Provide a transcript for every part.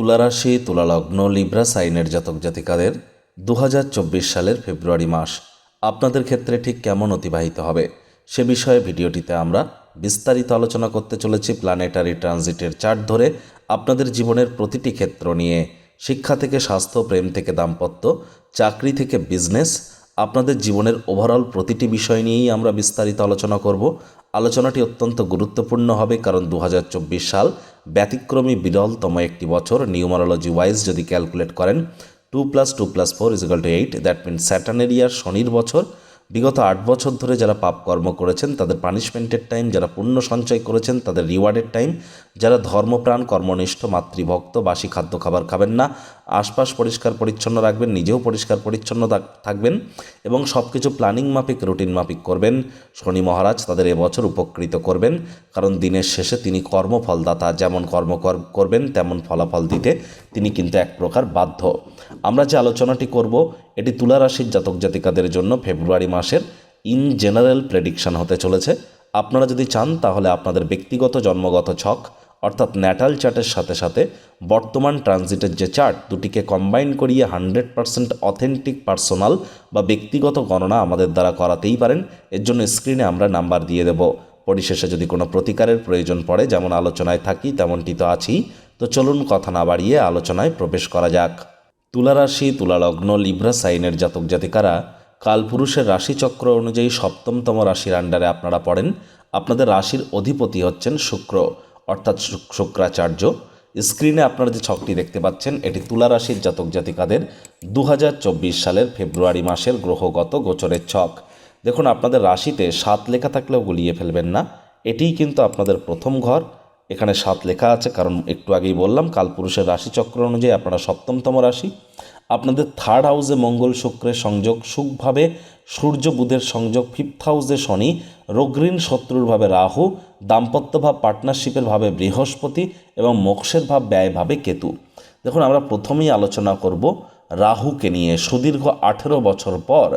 তুলারাশি, তুলালগ্ন, Libra সাইনের জাতক জাতিকাদের দু হাজার চব্বিশ সালের ফেব্রুয়ারি মাস আপনাদের ক্ষেত্রে ঠিক কেমন অতিবাহিত হবে সে বিষয়ে ভিডিওটিতে আমরা বিস্তারিত আলোচনা করতে চলেছি প্ল্যানেটারি ট্রানজিটের চার্ট ধরে আপনাদের জীবনের প্রতিটি ক্ষেত্র নিয়ে, শিক্ষা থেকে স্বাস্থ্য, প্রেম থেকে দাম্পত্য, চাকরি থেকে বিজনেস আপনাদের জীবনের ওভারঅল প্রতিটি বিষয় নিয়েই আমরা বিস্তারিত আলোচনা করব। আলোচনাটি অত্যন্ত গুরুত্বপূর্ণ হবে কারণ দু হাজার চব্বিশ সাল ব্যতিক্রমী বিরলতম একটি বছর নিউমারোলজি ওয়াইজ যদি ক্যালকুলেট করেন, two plus two plus four is equal to eight, that mean স্যাটানেরিয়ার শনির বছর বিগত আট বছর ধরে যারা পাপ কর্ম করেছেন, তাদের পানিশমেন্টের টাইম যারা পুণ্য সঞ্চয় করেছেন, তাদের রিওয়ার্ডের টাইম যারা ধর্মপ্রাণ, কর্মনিষ্ঠ, মাতৃভক্ত, বাসি খাদ্য খাবার খাবেন না, আশপাশ পরিষ্কার পরিচ্ছন্ন রাখবেন, নিজেও পরিষ্কার পরিচ্ছন্ন থাকবেন এবং সব কিছু প্ল্যানিং মাফিক রুটিন মাফিক করবেন। শনি মহারাজ তাদের এবছর উপকৃত করবেন, কারণ দিনের শেষে তিনি কর্মফলদাতা, যেমন কর্ম করবেন, তেমন ফলাফল দিতে তিনি কিন্তু এক প্রকার বাধ্য। আমরা যে আলোচনাটি করব, এটি তুলা রাশির জাতক জাতিকাদের জন্য ফেব্রুয়ারি মাসের ইন জেনারেল প্রেডিকশন হতে চলেছে। আপনারা যদি চান, তাহলে আপনাদের ব্যক্তিগত জন্মগত ছক, অর্থাৎ ন্যাটাল চার্টের সাথে সাথে বর্তমান ট্রানজিটের যে চার্ট, দুটিকে কম্বাইন করিয়ে হান্ড্রেড পার্সেন্ট অথেন্টিক পার্সোনাল বা ব্যক্তিগত গণনা আমাদের দ্বারা করাতেই পারেন। এর জন্য স্ক্রিনে আমরা নাম্বার দিয়ে দেব। পরিশেষে যদি কোনো প্রতিকারের প্রয়োজন পড়ে, যেমন আলোচনায় থাকি, তেমনটি তো আছি তো চলুন কথা না বাড়িয়ে আলোচনায় প্রবেশ করা যাক। তুলারাশি, তুলালগ্ন, লিব্রা সাইনের জাতক জাতিকারা কালপুরুষের রাশিচক্র অনুযায়ী সপ্তমতম রাশির আন্ডারে আপনারা পড়েন। আপনাদের রাশির অধিপতি হচ্ছেন শুক্র, অর্থাৎ শুক্রাচার্য। স্ক্রিনে আপনারা যে ছকটি দেখতে পাচ্ছেন, এটি তুলা রাশির জাতক জাতিকাদের দু হাজার চব্বিশ সালের ফেব্রুয়ারি মাসের গ্রহগত গোচরের ছক। দেখুন, আপনাদের রাশিতে সাত লেখা থাকলেও গুলিয়ে ফেলবেন না। এটিই কিন্তু আপনাদের প্রথম ঘর। এখানে সাত লেখা আছে, কারণ একটু আগেই বললাম কালপুরুষের রাশিচক্র অনুযায়ী আপনারা সপ্তমতম রাশি। আপনাদের থার্ড হাউসে মঙ্গল শুক্রের সংযোগ সুখভাবে, সূর্য বুধের সংযোগ ফিফথ হাউসে শনি রোগঋণ শত্রুর ভাবে রাহু, দাম্পত্য ভাব পার্টনারশিপের ভাবে বৃহস্পতি এবং মোক্ষের ভাব ব্যয়ভাবে কেতু। দেখুন, আমরা প্রথমেই আলোচনা করব রাহুকে নিয়ে। সুদীর্ঘ আঠেরো বছর পর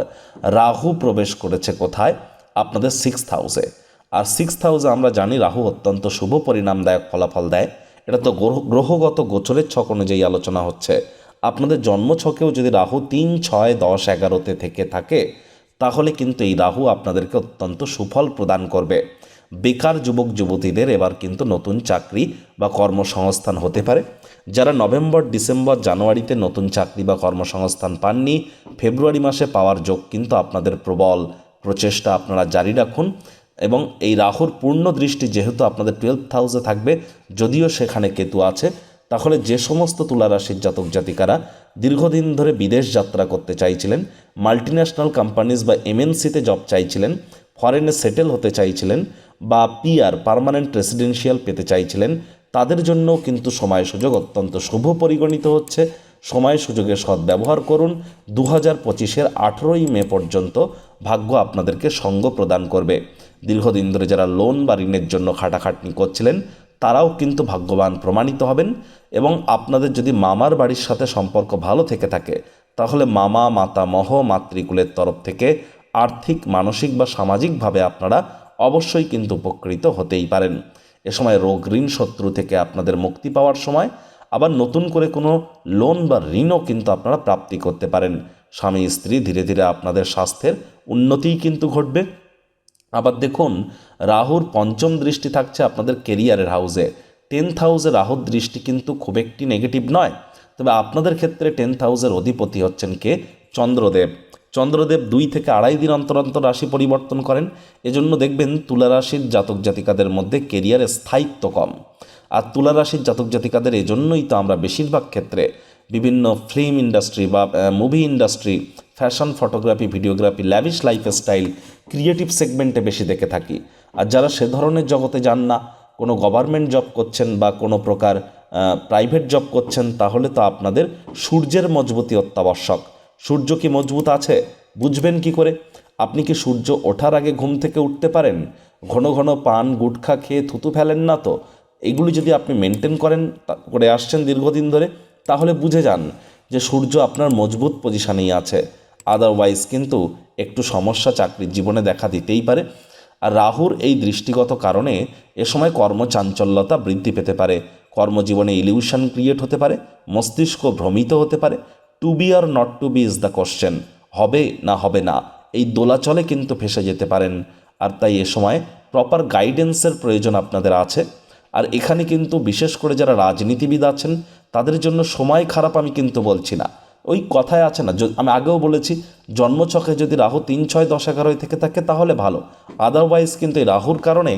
রাহু প্রবেশ করেছে কোথায়? আপনাদের সিক্সথ হাউসে আর সিক্স হাউসে আমরা জানি রাহু অত্যন্ত শুভ পরিণামদায়ক ফলাফল দেয়। এটা তো গ্রহ- গ্রহগত গোচরের ছক অনুযায়ী আলোচনা হচ্ছে। আপনাদের জন্ম ছকেও যদি রাহু তিন, ছয়, দশ, এগারোতে থেকে থাকে, তাহলে কিন্তু এই রাহু আপনাদেরকে অত্যন্ত সুফল প্রদান করবে। বেকার যুবক, যুবতীদের এবার কিন্তু নতুন চাকরি বা কর্মসংস্থান হতে পারে। যারা নভেম্বর, ডিসেম্বর, জানুয়ারিতে নতুন চাকরি বা কর্মসংস্থান পাননি, ফেব্রুয়ারি মাসে পাওয়ার যোগ কিন্তু আপনাদের প্রবল প্রচেষ্টা আপনারা জারি রাখুন। এবং এই রাহুর পূর্ণ দৃষ্টি যেহেতু আপনাদের টুয়েলভ হাউসে থাকবে, যদিও সেখানে কেতু আছে, তাহলে যে সমস্ত তুলারাশির জাতক জাতিকারা দীর্ঘদিন ধরে বিদেশ যাত্রা করতে চাইছিলেন মাল্টিন্যাশনাল কোম্পানিজ বা এমএনসিতে জব চাইছিলেন ফরেনে সেটেল হতে চাইছিলেন বা পিআর পার্মানেন্ট রেসিডেন্সিয়াল পেতে চাইছিলেন, তাদের জন্য কিন্তু সময় সুযোগ অত্যন্ত শুভ পরিগণিত হচ্ছে। সময় সুযোগের সদ্ব্যবহার করুন দু হাজার পঁচিশের আঠেরোই মে পর্যন্ত ভাগ্য আপনাদেরকে সঙ্গ প্রদান করবে। দীর্ঘদিন ধরে যারা লোন বা ঋণের জন্য খাটাখাটনি করছিলেন, তারাও কিন্তু ভাগ্যবান প্রমাণিত হবেন এবং আপনাদের যদি মামার বাড়ির সাথে সম্পর্ক ভালো থেকে থাকে, তাহলে মামা মাতামহ মাতৃকুলের তরফ থেকে আর্থিক, মানসিক বা সামাজিকভাবে আপনারা অবশ্যই কিন্তু উপকৃত হতেই পারেন। এ সময় রোগ, ঋণ, শত্রু থেকে আপনাদের মুক্তি পাওয়ার সময় আবার নতুন করে কোনো লোন বা ঋণও কিন্তু আপনারা প্রাপ্তি করতে পারেন। স্বামী, স্ত্রী ধীরে ধীরে আপনাদের স্বাস্থ্যের উন্নতিই কিন্তু ঘটবে। আবার দেখুন, রাহুর পঞ্চম দৃষ্টি থাকছে আপনাদের কেরিয়ারের হাউসে টেন্থ হাউসে রাহুর দৃষ্টি কিন্তু খুব একটি নেগেটিভ নয়। তবে আপনাদের ক্ষেত্রে টেন্থ হাউসের অধিপতি হচ্ছেন কে? চন্দ্রদেব। চন্দ্রদেব দুই থেকে আড়াই দিন অন্তর অন্তর রাশি পরিবর্তন করেন। এজন্য দেখবেন তুলা রাশির জাতক জাতিকাদের মধ্যে কেরিয়ারে স্থায়িত্ব কম। আর তুলা রাশির জাতক জাতিকাদের এজন্যই তো আমরা বেশিরভাগ ক্ষেত্রে বিভিন্ন ফিল্ম ইন্ডাস্ট্রি বা movie industry fashion photography videography lavish lifestyle creative সেগমেন্টে বেশি দেখে থাকি। আর যারা সে ধরনের জগতে যান না, কোনো গভর্নমেন্ট জব করছেন বা কোনো প্রকার প্রাইভেট জব করছেন, তাহলে তো আপনাদের সূর্যের মজবুতি অত্যাবশ্যক। সূর্য কি মজবুত আছে? বুঝবেন কি করে? আপনি কি সূর্য ওঠার আগে ঘুম থেকে উঠতে পারেন? ঘন ঘন পান, গুটখা খেয়ে থুতু ফেলেন না তো? এগুলি যদি আপনি মেনটেন করেন করে আসছেন দীর্ঘদিন ধরে, তাহলে বুঝে যান যে সূর্য আপনার মজবুত পজিশনেই আছে। আদারওয়াইজ কিন্তু একটু সমস্যা চাকরির জীবনে দেখা দিতেই পারে। আর রাহুর এই দৃষ্টিগত কারণে এ সময় কর্মচাঞ্চল্যতা বৃদ্ধি পেতে পারে। কর্মজীবনে ইলিউশন ক্রিয়েট হতে পারে, মস্তিষ্ক ভ্রমিত হতে পারে। To be or not to be is the question হবে না হবে না, এই দোলাচলে কিন্তু ফেসে যেতে পারেন। আর তাই এ সময় প্রপার গাইডেন্সের প্রয়োজন আপনাদের আছে। আর এখানে কিন্তু বিশেষ করে যারা রাজনীতিবিদ আছেন, তাদের জন্য সময় খারাপ আমি কিন্তু বলছি না। ওই কথায় আছে না আমি আগেও বলেছি, জন্মছকে যদি রাহু তিন, ছয়, দশ, এগারোয় থেকে থাকে, তাহলে ভালো। আদারওয়াইজ কিন্তু এই রাহুর কারণে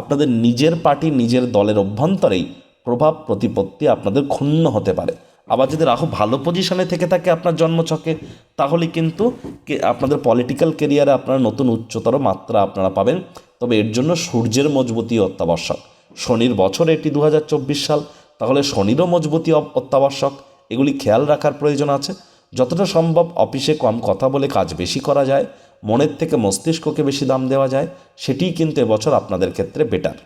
আপনাদের নিজের পার্টি, নিজের দলের অভ্যন্তরেই প্রভাব, প্রতিপত্তি আপনাদের ক্ষুণ্ণ হতে পারে। আবার যদি রাহু ভালো পজিশনে থেকে থাকে আপনার জন্মছকে, তাহলে কিন্তু আপনাদের পলিটিক্যাল কেরিয়ারে আপনারা নতুন উচ্চতর মাত্রা আপনারা পাবেন। তবে এর জন্য সূর্যের মজবুতি অত্যাবশ্যক। শনির বছর এটি দু হাজার চব্বিশ সাল, তাহলে শনিরও মজবুতি অত্যাবশ্যক। এগুলি খেয়াল রাখার প্রয়োজন আছে। যতটা সম্ভব অফিসে কম কথা বলে কাজ বেশি করা যায়, মনের থেকে মস্তিষ্ককে বেশি দাম দেওয়া যায়, সেটিই কিন্তু এবছর আপনাদের ক্ষেত্রে বেটার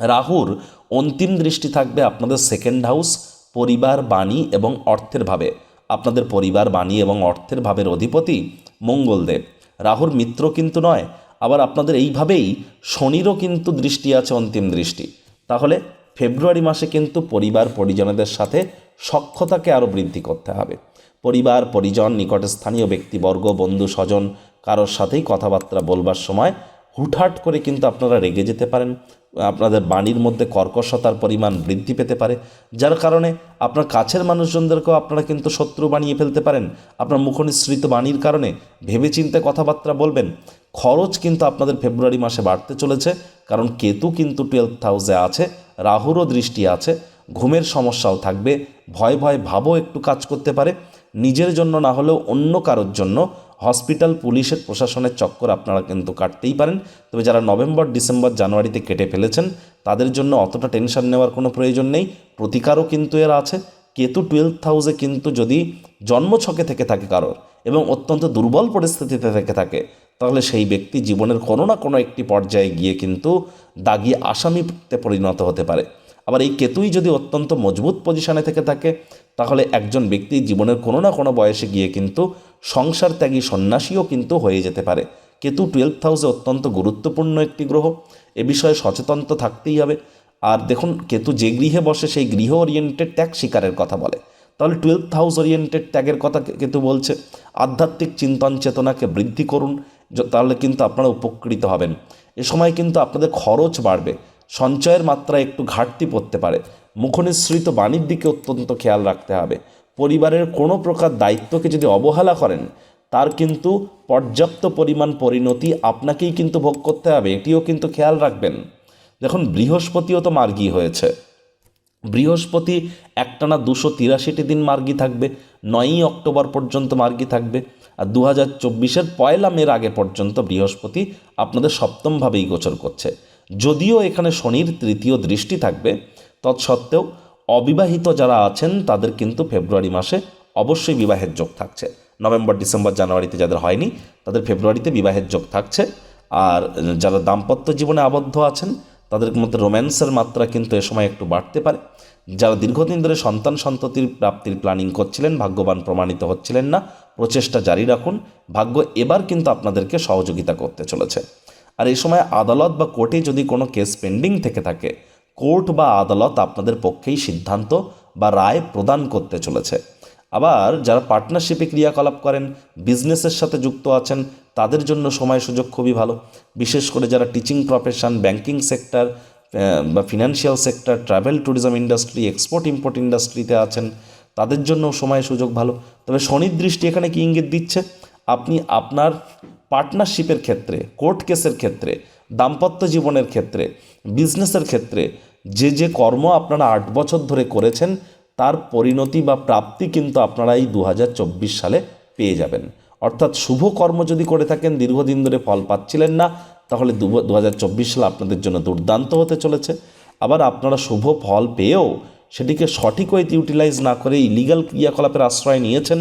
রাহুর অন্তিম দৃষ্টি থাকবে আপনাদের সেকেন্ড হাউস পরিবার, বাণী এবং অর্থের ভাবে। আপনাদের পরিবার, বাণী এবং অর্থের ভাবের অধিপতি মঙ্গলদেব। রাহুর মিত্র কিন্তু নয়, আবার আপনাদের এইভাবেই শনিরও কিন্তু দৃষ্টি আছে অন্তিম দৃষ্টি। তাহলে ফেব্রুয়ারি মাসে কিন্তু পরিবার পরিজনদের সাথে সক্ষতাকে আরও বৃদ্ধি করতে হবে। পরিবার, পরিজন, নিকটে স্থানীয় ব্যক্তিবর্গ, বন্ধু, স্বজন, কারোর সাথেই কথাবার্তা বলবার সময় হুটহাট করে কিন্তু আপনারা রেগে যেতে পারেন। আপনাদের বাণীর মধ্যে কর্কশতার পরিমাণ বৃদ্ধি পেতে পারে। যার কারণে আপনার কাছের মানুষজনদেরকেও আপনারা কিন্তু শত্রু বানিয়ে ফেলতে পারেন। আপনার মুখনিসৃত বাণীর কারণে ভেবেচিন্তে কথাবার্তা বলবেন। খরচ কিন্তু আপনাদের ফেব্রুয়ারি মাসে বাড়তে চলেছে। কারণ কেতু কিন্তু টুয়েলভ হাউসে আছে, রাহুরও দৃষ্টি আছে। ঘুমের সমস্যাও থাকবে, ভয় ভয় ভাবও একটু কাজ করতে পারে। নিজের জন্য না হলেও অন্য কারোর জন্য হসপিটাল, পুলিশের, প্রশাসনের চক্কর আপনারা কিন্তু কাটতেই পারেন। তবে যারা নভেম্বর, ডিসেম্বর, জানুয়ারিতে কেটে ফেলেছেন, তাদের জন্য অতটা টেনশন নেওয়ার কোনো প্রয়োজন নেই। প্রতিকারও কিন্তু এর আছে। কেতু টুয়েলভ হাউসে কিন্তু যদি জন্মছকে থেকে থাকে কারোর এবং অত্যন্ত দুর্বল পরিস্থিতিতে থেকে থাকে, তাহলে সেই ব্যক্তি জীবনের কোনো না কোনো একটি পর্যায়ে গিয়ে কিন্তু দাগি আসামিতে পরিণত হতে পারে। আবার এই কেতুই যদি অত্যন্ত মজবুত পজিশনে থেকে থাকে, তাহলে একজন ব্যক্তি জীবনের কোনো না কোনো বয়সে গিয়ে কিন্তু সংসার ত্যাগী সন্ন্যাসীও কিন্তু হয়ে যেতে পারে। কেতু টুয়েলভ হাউসে অত্যন্ত গুরুত্বপূর্ণ একটি গ্রহ। এ বিষয়ে সচেতন তো থাকতেই হবে। আর দেখুন, কেতু যে গৃহে বসে, সেই গৃহ ওরিয়েন্টেড ত্যাগ শিকারের কথা বলে। তাহলে টুয়েলভ হাউস ওরিয়েন্টেড ত্যাগের কথা কেতু বলছে, আধ্যাত্মিক চিন্তন চেতনাকে বৃদ্ধি করুন তাহলে কিন্তু আপনারা উপকৃত হবেন। এ সময় কিন্তু আপনাদের খরচ বাড়বে। সঞ্চয়ের মাত্রা একটু ঘাটতি পড়তে পারে। মুখনিসৃত বাণীর দিকে অত্যন্ত খেয়াল রাখতে হবে। পরিবারের কোনো প্রকার দায়িত্বকে যদি অবহেলা করেন, তার কিন্তু পর্যাপ্ত পরিমাণ পরিণতি আপনাকেই কিন্তু ভোগ করতে হবে, এটিও কিন্তু খেয়াল রাখবেন। দেখুন, বৃহস্পতিও তো মার্গী হয়েছে। বৃহস্পতি একটানা দুশো তিরাশিটি দিন মার্গী থাকবে, নয়ই অক্টোবর পর্যন্ত মার্গী থাকবে, আর দু হাজার চব্বিশের পয়লা মের আগে পর্যন্ত বৃহস্পতি আপনাদের সপ্তমভাবেই গোচর করছে। যদিও এখানে শনির তৃতীয় দৃষ্টি থাকবে, তৎসত্ত্বেও অবিবাহিত যারা আছেন তাদের কিন্তু ফেব্রুয়ারি মাসে অবশ্যই বিবাহের যোগ থাকছে। নভেম্বর, ডিসেম্বর, জানুয়ারিতে যাদের হয়নি, তাদের ফেব্রুয়ারিতে বিবাহের যোগ থাকছে। আর যারা দাম্পত্য জীবনে আবদ্ধ আছেন, তাদের মধ্যে রোম্যান্সের মাত্রা কিন্তু এ সময় একটু বাড়তে পারে। যারা দীর্ঘদিন ধরে সন্তান সন্ততির প্রাপ্তির প্ল্যানিং করছিলেন, ভাগ্যবান প্রমাণিত হচ্ছিলেন না, প্রচেষ্টা জারি রাখুন। ভাগ্য এবার কিন্তু আপনাদেরকে সহযোগিতা করতে চলেছে। আর এই সময় আদালত বা কোর্টে যদি কোনো কেস পেন্ডিং থেকে থাকে, কোর্ট বা আদালত আপনাদের পক্ষেই সিদ্ধান্ত বা রায় প্রদান করতে চলেছে। আবার যারা পার্টনারশিপে ক্রিয়াকলাপ করেন, বিজনেসের সাথে যুক্ত আছেন, তাদের জন্য সময় সুযোগ খুবই ভালো। বিশেষ করে যারা টিচিং প্রফেশন ব্যাংকিং সেক্টর বা financial sector travel tourism industry export import ইন্ডাস্ট্রিতে আছেন, তাদের জন্য সময় সুযোগ ভালো। তবে শনির দৃষ্টি এখানে কি ইঙ্গিত দিচ্ছে? আপনি আপনার পার্টনারশিপের ক্ষেত্রে, কোর্ট কেসের ক্ষেত্রে, দাম্পত্য জীবনের ক্ষেত্রে, বিজনেসের ক্ষেত্রে যে যে কর্ম আপনারা আট বছর ধরে করেছেন, তার পরিণতি বা প্রাপ্তি কিন্তু আপনারা এই দু হাজার চব্বিশ সালে পেয়ে যাবেন। অর্থাৎ শুভ কর্ম যদি করে থাকেন, দীর্ঘদিন ধরে ফল পাচ্ছিলেন না, তাহলে দু হাজার চব্বিশ সাল আপনাদের জন্য দুর্দান্ত হতে চলেছে। আবার আপনারা শুভ ফল পেয়েও সেটিকে সঠিক ওয়েতে ইউটিলাইজ না করে ইলিগাল ক্রিয়াকলাপের আশ্রয় নিয়েছেন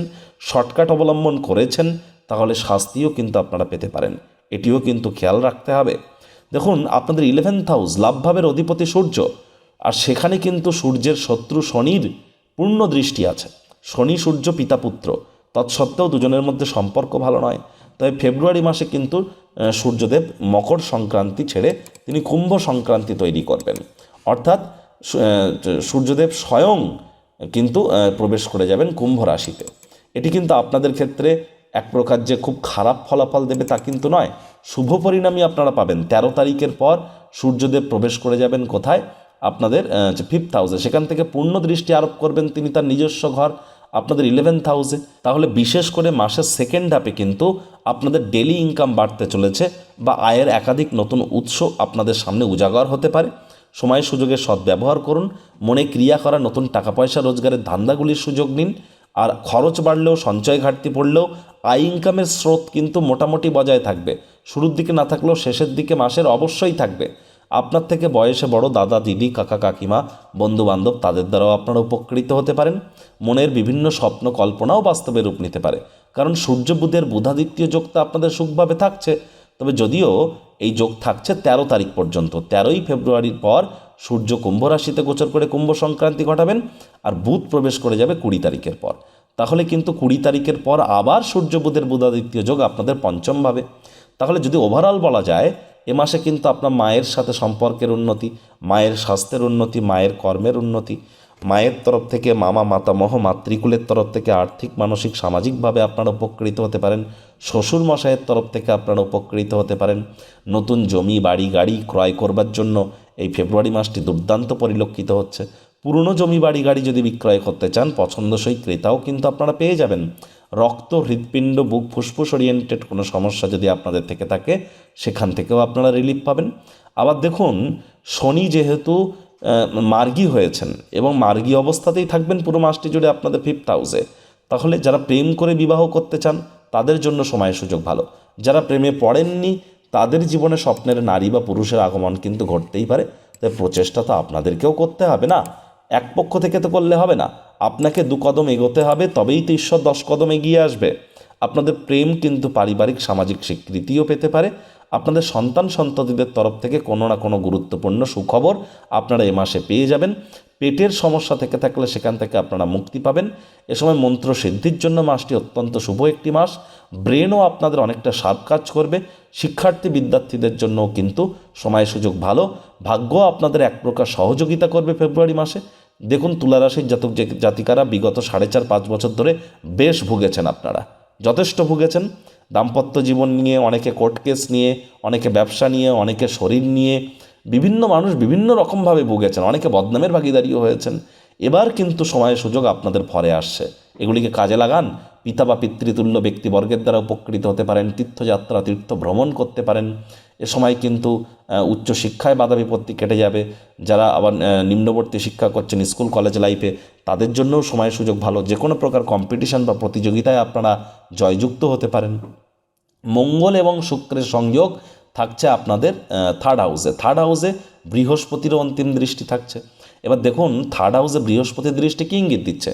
শর্টকাট অবলম্বন করেছেন তাহলে শাস্তিও কিন্তু আপনারা পেতে পারেন। এটিও কিন্তু খেয়াল রাখতে হবে। দেখুন, আপনাদের ইলেভেন্থ হাউস লাভভাবের অধিপতি সূর্য। আর সেখানে কিন্তু সূর্যের শত্রু শনির পূর্ণ দৃষ্টি আছে। শনি, সূর্য, পিতা, পুত্র। তৎসত্ত্বেও দুজনের মধ্যে সম্পর্ক ভালো নয়। তবে ফেব্রুয়ারি মাসে কিন্তু সূর্যদেব মকর সংক্রান্তি ছেড়ে তিনি কুম্ভ সংক্রান্তি তৈরি করবেন। অর্থাৎ সূর্যদেব স্বয়ং কিন্তু প্রবেশ করে যাবেন কুম্ভ রাশিতে। এটি কিন্তু আপনাদের ক্ষেত্রে এক প্রকার যে খুব খারাপ ফলাফল দেবে তা কিন্তু নয়। শুভ পরিণামই আপনারা পাবেন। তেরো তারিখের পর সূর্যদেব প্রবেশ করে যাবেন কোথায়? আপনাদের ফিফথ হাউসে সেখান থেকে পূর্ণ দৃষ্টি আরোপ করবেন তিনি তার নিজস্ব ঘর, আপনাদের ইলেভেন্থ হাউসে তাহলে বিশেষ করে মাসের সেকেন্ড হাফে কিন্তু আপনাদের ডেলি ইনকাম বাড়তে চলেছে বা আয়ের একাধিক নতুন উৎস আপনাদের সামনে উজাগর হতে পারে। সময় সুযোগের সদ্ব্যবহার করুন। মনে ক্রিয়া করা নতুন টাকা পয়সা রোজগারের ধান্দাগুলির সুযোগ নিন। আর খরচ বাড়লেও, সঞ্চয় ঘাটতি পড়লেও আই ইনকামের স্রোত কিন্তু মোটামুটি বজায় থাকবে। শুরুর দিকে না থাকলেও শেষের দিকে মাসের অবশ্যই থাকবে। আপনার থেকে বয়সে বড় দাদা, দিদি, কাকা, কাকিমা বন্ধু বান্ধব তাদের দ্বারাও আপনারা উপকৃত হতে পারেন। মনের বিভিন্ন স্বপ্ন, কল্পনাও বাস্তবে রূপ নিতে পারে। কারণ সূর্য, বুধের বুধাদিত্য যোগটা আপনাদের সুখভাবে থাকছে। তবে যদিও এই যোগ থাকছে তেরো তারিখ পর্যন্ত, তেরোই ফেব্রুয়ারির পর সূর্য কুম্ভ রাশিতে গোচর করে কুম্ভ সংক্রান্তি ঘটাবেন আর বুধ প্রবেশ করে যাবে কুড়ি তারিখের পর। তাহলে কিন্তু কুড়ি তারিখের পর আবার সূর্য বুধের বুধাদিত্য যোগ আপনাদের পঞ্চম ভাবে। তাহলে যদি ওভারঅল বলা যায়, এ মাসে কিন্তু আপনার মায়ের সাথে সম্পর্কের উন্নতি, মায়ের স্বাস্থ্যের উন্নতি, মায়ের কর্মের উন্নতি মায়ের তরফ থেকে, মামা মাতামহ মাতৃকুলের তরফ থেকে আর্থিক, মানসিক, সামাজিকভাবে আপনারা উপকৃত হতে পারেন। শ্বশুর মশাইয়ের তরফ থেকে আপনারা উপকৃত হতে পারেন। নতুন জমি, বাড়ি, গাড়ি ক্রয় করবার জন্য এই ফেব্রুয়ারি মাসটি দুর্দান্ত পরিলক্ষিত হচ্ছে। পুরনো জমি, বাড়ি, গাড়ি যদি বিক্রয় করতে চান, পছন্দসই ক্রেতাও কিন্তু আপনারা পেয়ে যাবেন। রক্ত, হৃৎপিণ্ড, বুক ফুসফুস ওরিয়েন্টেড কোনো সমস্যা যদি আপনাদের থেকে থাকে, সেখান থেকেও আপনারা রিলিফ পাবেন। আবার দেখুন, শনি যেহেতু মার্গী হয়েছেন এবং মার্গী অবস্থাতেই থাকবেন পুরো মাসটি জুড়ে আপনাদের ফিফথ হাউসে তাহলে যারা প্রেম করে বিবাহ করতে চান, তাদের জন্য সময় সুযোগ ভালো। যারা প্রেমে পড়েননি, তাদের জীবনে স্বপ্নের নারী বা পুরুষের আগমন কিন্তু ঘটতেই পারে। তাই প্রচেষ্টা তো আপনাদেরকেও করতে হবে না। এক পক্ষ থেকে তো করলে হবে না। আপনাকে দু কদম এগোতে হবে, তবেই তো ঈশ্বর দশ কদম এগিয়ে আসবে। আপনাদের প্রেম কিন্তু পারিবারিক, সামাজিক স্বীকৃতিও পেতে পারে। আপনাদের সন্তান সন্ততিদের তরফ থেকে কোনো না কোনো গুরুত্বপূর্ণ সুখবর আপনারা এ মাসে পেয়ে যাবেন। পেটের সমস্যা থেকে থাকলে সেখান থেকে আপনারা মুক্তি পাবেন। এ সময় মন্ত্র সিদ্ধির জন্য মাসটি অত্যন্ত শুভ একটি মাস। ব্রেনও আপনাদের অনেকটা সাপ কাজ করবে। শিক্ষার্থী বিদ্যার্থীদের জন্যও কিন্তু সময় সুযোগ ভালো। ভাগ্য আপনাদের এক প্রকার সহযোগিতা করবে ফেব্রুয়ারি মাসে। দেখুন তুলারাশির জাতক জাতিকারা বিগত সাড়ে চার পাঁচ বছর ধরে বেশ ভুগেছেন আপনারা। যথেষ্ট ভুগেছেন। দাম্পত্য জীবন নিয়ে, অনেকে কোর্ট কেস নিয়ে, অনেকে ব্যবসা নিয়ে, অনেকে শরীর নিয়ে, বিভিন্ন মানুষ বিভিন্ন রকমভাবে ভুগেছেন, অনেকে বদনামের ভাগিদারিও হয়েছেন। এবার কিন্তু সময় সুযোগ আপনাদের ফরে আসছে। এগুলিকে কাজে লাগান। পিতা বা পিতৃতুল্য ব্যক্তিবর্গের দ্বারা উপকৃত হতে পারেন, তীর্থযাত্রা, তীর্থ ভ্রমণ করতে পারেন। এ সময় কিন্তু উচ্চশিক্ষায় বাধা বিপত্তি কেটে যাবে। যারা আবার নিম্নবর্তী শিক্ষা করছেন স্কুল, কলেজ লাইফে, তাদের জন্যও সময় সুযোগ ভালো। যে কোনো প্রকার কম্পিটিশন বা প্রতিযোগিতায় আপনারা জয়যুক্ত হতে পারেন। মঙ্গল এবং শুক্রের সংযোগ থাকছে আপনাদের থার্ড হাউসে থার্ড হাউসে বৃহস্পতিরও অন্তিম দৃষ্টি থাকছে। এবার দেখুন থার্ড হাউসে বৃহস্পতির দৃষ্টি কি ইঙ্গিত দিচ্ছে?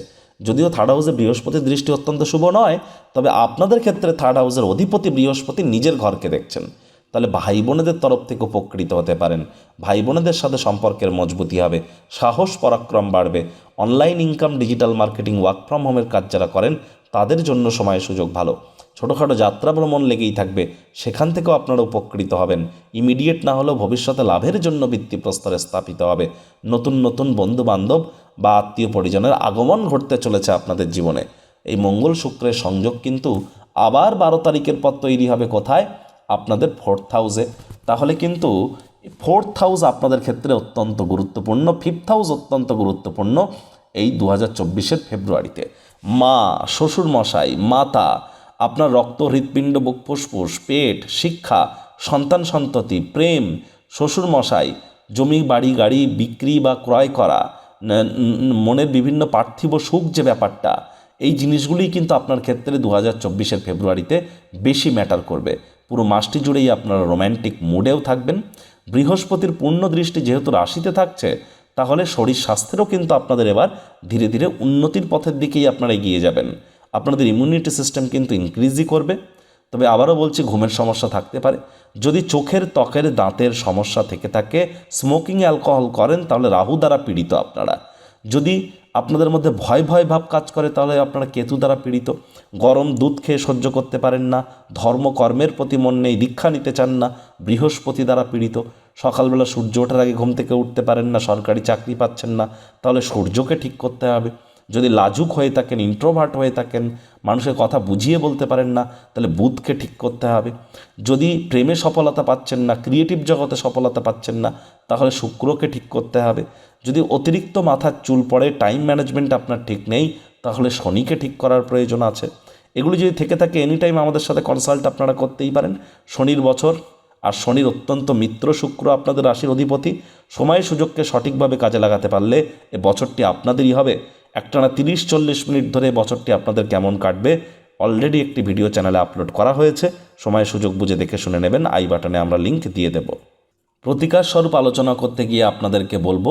যদিও থার্ড হাউসে বৃহস্পতির দৃষ্টি অত্যন্ত শুভ নয়, তবে আপনাদের ক্ষেত্রে থার্ড হাউসের অধিপতি বৃহস্পতি নিজের ঘরকে দেখছেন। তাহলে ভাই বোনেদের তরফ থেকে উপকৃত হতে পারেন। ভাই বোনেদের সাথে সম্পর্কের মজবুতি হবে, সাহস, পরাক্রম বাড়বে। Online income digital marketing work from হোমের কাজ যারা করেন, তাদের জন্য সময় সুযোগ ভালো। ছোটোখাটো যাত্রা ভ্রমণ লেগেই থাকবে, সেখান থেকেও আপনারা উপকৃত হবেন। ইমিডিয়েট না হলেও ভবিষ্যতে লাভের জন্য ভিত্তিপ্রস্তরে স্থাপিত হবে। নতুন নতুন বন্ধু বান্ধব বা আত্মীয় পরিজনের আগমন ঘটতে চলেছে আপনাদের জীবনে। এই মঙ্গল শুক্রের সংযোগ কিন্তু আবার বারো তারিখের পর তৈরি হবে কোথায়? আপনাদের ফোর্থ হাউসে তাহলে কিন্তু ফোর্থ হাউস আপনাদের ক্ষেত্রে অত্যন্ত গুরুত্বপূর্ণ ফিফথ হাউস অত্যন্ত গুরুত্বপূর্ণ এই দু হাজার ফেব্রুয়ারিতে। মা শ্বশুর মশাই মাতা, আপনার রক্ত, হৃৎপিণ্ড, বুক, ফুসফুস, পেট, শিক্ষা, সন্তান সন্ততি, প্রেম শ্বশুর মশাই জমি, বাড়ি, গাড়ি, বিক্রি বা ক্রয় করা মনের বিভিন্ন পার্থিব সুখ যে ব্যাপারটা, এই জিনিসগুলিই কিন্তু আপনার ক্ষেত্রে দু হাজার চব্বিশের ফেব্রুয়ারিতে বেশি ম্যাটার করবে। পুরো মাসটি জুড়েই আপনারা রোম্যান্টিক মুডেও থাকবেন। বৃহস্পতির পূর্ণ দৃষ্টি যেহেতু রাশিতে থাকছে, তাহলে শরীর স্বাস্থ্যেরও কিন্তু আপনাদের এবার ধীরে ধীরে উন্নতির পথের দিকেই আপনারা এগিয়ে যাবেন। আপনাদের ইমিউনিটি সিস্টেম কিন্তু ইনক্রিজই করবে। তবে আবারও বলছি, ঘুমের সমস্যা থাকতে পারে। যদি চোখের ত্বকের দাঁতের সমস্যা থেকে থাকে স্মোকিং অ্যালকোহল করেন, তাহলে রাহু দ্বারা পীড়িত আপনারা। যদি আপনাদের মধ্যে ভয় ভয় ভাব কাজ করে, তাহলে আপনারা কেতু দ্বারা পীড়িত। গরম দুধ খেয়ে সহ্য করতে পারেন না ধর্ম কর্মের প্রতি মন নেই, দীক্ষা নিতে চান না, বৃহস্পতি দ্বারা পীড়িত। সকালবেলা সূর্য ওঠার আগে ঘুম থেকে উঠতে পারেন না, সরকারি চাকরি পাচ্ছেন না, তাহলে সূর্যকে ঠিক করতে হবে। যদি লাজুক হয়ে থাকেন ইন্ট্রোভার্ট হয়ে থাকেন, মানুষের কথা বুঝিয়ে বলতে পারেন না, তাহলে বুধকে ঠিক করতে হবে। যদি প্রেমে সফলতা পাচ্ছেন না ক্রিয়েটিভ জগতে সফলতা পাচ্ছেন না, তাহলে শুক্রকে ঠিক করতে হবে। যদি অতিরিক্ত মাথার চুল পড়ে টাইম ম্যানেজমেন্ট আপনার ঠিক নেই, তাহলে শনিকে ঠিক করার প্রয়োজন আছে। এগুলি যদি থেকে থাকে এনি টাইম আমাদের সাথে কনসাল্ট আপনারা করতেই পারেন। শনির বছর আর শনির অত্যন্ত মিত্র শুক্র আপনাদের রাশির অধিপতি। সময় সুযোগকে সঠিকভাবে কাজে লাগাতে পারলে এ বছরটি আপনাদেরই হবে। একটানা তিরিশ, চল্লিশ মিনিট ধরে বছরটি আপনাদের কেমন কাটবে অলরেডি একটি ভিডিও চ্যানেলে আপলোড করা হয়েছে। সময়, সুযোগ বুঝে দেখে শুনে নেবেন। আই বাটনে আমরা লিঙ্ক দিয়ে দেব। প্রতিকার স্বরূপ আলোচনা করতে গিয়ে আপনাদেরকে বলব,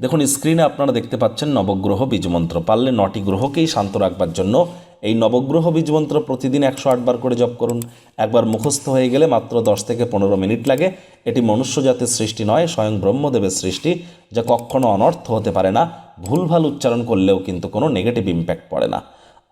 দেখুন, স্ক্রিনে আপনারা দেখতে পাচ্ছেন নবগ্রহ বীজমন্ত্র। পারলে নটি গ্রহকেই শান্ত রাখবার জন্য এই নবগ্রহ বীজমন্ত্র প্রতিদিন একশো আটবার করে জপ করুন। একবার মুখস্থ হয়ে গেলে মাত্র দশ থেকে পনেরো মিনিট লাগে। এটি মনুষ্য জাতির সৃষ্টি নয়, স্বয়ং ব্রহ্মদেবের সৃষ্টি, যা কখনো অনর্থ হতে পারে না। ভুলভাল উচ্চারণ করলেও কিন্তু কোনো নেগেটিভ ইম্প্যাক্ট পড়ে না।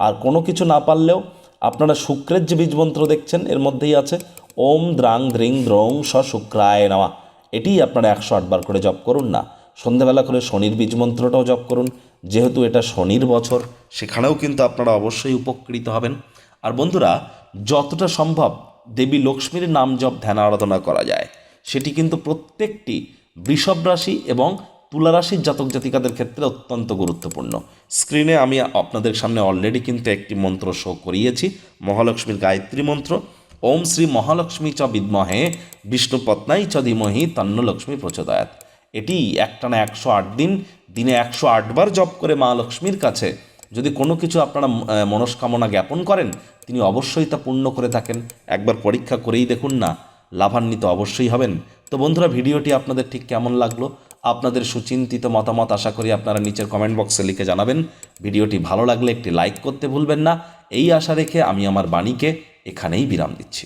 আর কোনো কিছু না পারলেও আপনারা শুক্রের যে বীজমন্ত্র দেখছেন, এর মধ্যেই আছে, ওম দ্রাং দ্রিং দ্রৌং স শুক্রায় নেওয়া এটিই আপনারা একশো আটবার করে জপ করুন না। সন্ধেবেলা করে শনির বীজ মন্ত্রটাও জপ করুন। যেহেতু এটা শনির বছর, সেখানেও কিন্তু আপনারা অবশ্যই উপকৃত হবেন। আর বন্ধুরা, যতটা সম্ভব দেবী লক্ষ্মীর নাম জপ, ধ্যান আরাধনা করা যায়। সেটি কিন্তু প্রত্যেকটি বৃষভ রাশি এবং তুলা রাশির জাতক জাতিকাদের ক্ষেত্রে অত্যন্ত গুরুত্বপূর্ণ। স্ক্রিনে আমি আপনাদের সামনে অলরেডি কিন্তু একটি মন্ত্র শো করিয়েছি, মহালক্ষ্মীর গায়ত্রী মন্ত্র। ওম শ্রী মহালক্ষ্মী চ বিদ্মহে, বিষ্ণুপত্নাই চ ধীমহি তন্নলক্ষ্মী প্রচোদয়াত এটি একটানা একশো আট দিন, দিনে একশো আটবার জপ করে মা লক্ষ্মীর কাছে। যদি কোনো কিছু আপনারা মনস্কামনা জ্ঞাপন করেন, তিনি অবশ্যই তা পূর্ণ করে থাকেন। একবার পরীক্ষা করেই দেখুন না, লাভান্বিত অবশ্যই হবেন। তো বন্ধুরা, ভিডিওটি আপনাদের ঠিক কেমন লাগল? আপনাদের সুচিন্তিত মতামত আশা করি আপনারা নিচের কমেন্ট বক্সে লিখে জানাবেন। ভিডিওটি ভালো লাগলে একটি লাইক করতে ভুলবেন না। এই আশা রেখে আমি আমার বাণীকে এখানেই বিরাম দিচ্ছি।